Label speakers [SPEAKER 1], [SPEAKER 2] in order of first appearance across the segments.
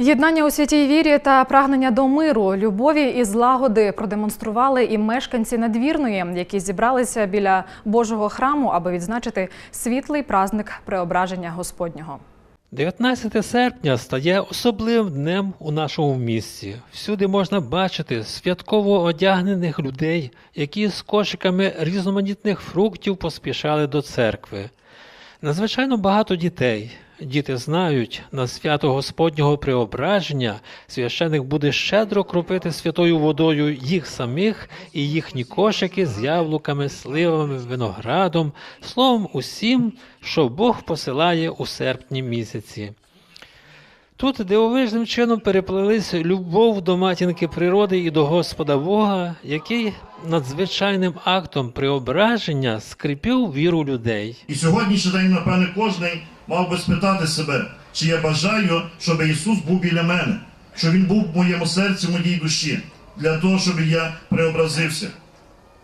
[SPEAKER 1] Єднання у святій вірі та прагнення до миру, любові і злагоди продемонстрували і мешканці надвірної, які зібралися біля Божого храму, аби відзначити світлий праздник преображення Господнього.
[SPEAKER 2] 19 серпня стає особливим днем у нашому місті. Всюди можна бачити святково одягнених людей, які з кошиками різноманітних фруктів поспішали до церкви. Надзвичайно багато дітей. Діти знають, на свято Господнього Преображення священик буде щедро кропити святою водою їх самих і їхні кошики з яблуками, сливами, виноградом, словом, усім, що Бог посилає у серпні місяці. Тут дивовижним чином переплелись любов до матінки природи і до Господа Бога, який надзвичайним актом преображення скріпив віру людей.
[SPEAKER 3] І сьогоднішній день, напевне, кожен мав би спитати себе, чи я бажаю, щоб Ісус був біля мене, щоб Він був в моєму серці, в моїй душі, для того, щоб я преобразився.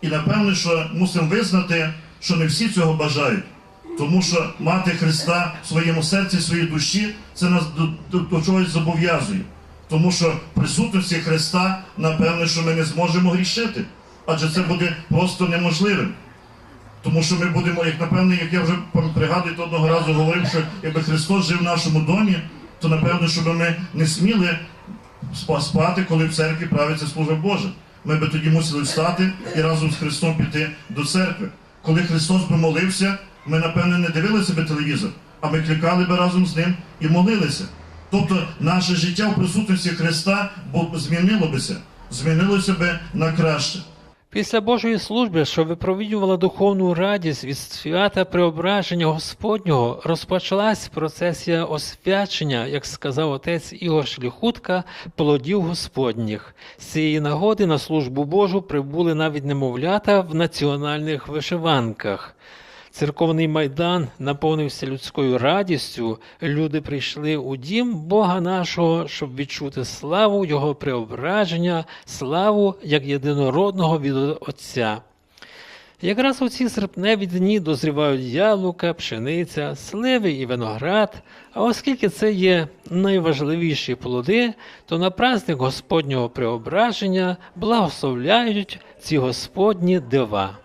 [SPEAKER 3] І напевне, що мусимо визнати, що не всі цього бажають. Тому що мати Христа в своєму серці, в своїй душі, це нас до, до, до чогось зобов'язує. Тому що присутності Христа, напевне, що ми не зможемо грішити, адже це буде просто неможливим. Тому що ми будемо, як напевне, як я вже пригадую, одного разу говорив, що якби Христос жив в нашому домі, то напевно, щоб ми не сміли спа- спати, коли в церкві правиться служба Божа. Ми би тоді мусили встати і разом з Христом піти до церкви. Коли Христос би молився, ми, напевне, не дивилися би телевізор, а ми кликали би разом з ним і молилися. Тобто наше життя в присутності Христа бо змінило бися, змінилося би на краще.
[SPEAKER 2] Після Божої служби, що випровідувала духовну радість від свята преображення Господнього, розпочалась процесія освячення, як сказав отець Ігор Шліхутка, плодів Господніх. З цієї нагоди на службу Божу прибули навіть немовлята в національних вишиванках. Церковний майдан наповнився людською радістю. Люди прийшли у дім Бога нашого, щоб відчути славу Його преображення, славу як єдинородного від Отця. Якраз у ці серпневі дні дозрівають яблука, пшениця, сливи і виноград. А оскільки це є найважливіші плоди, то на праздник Господнього преображення благословляють ці Господні дива.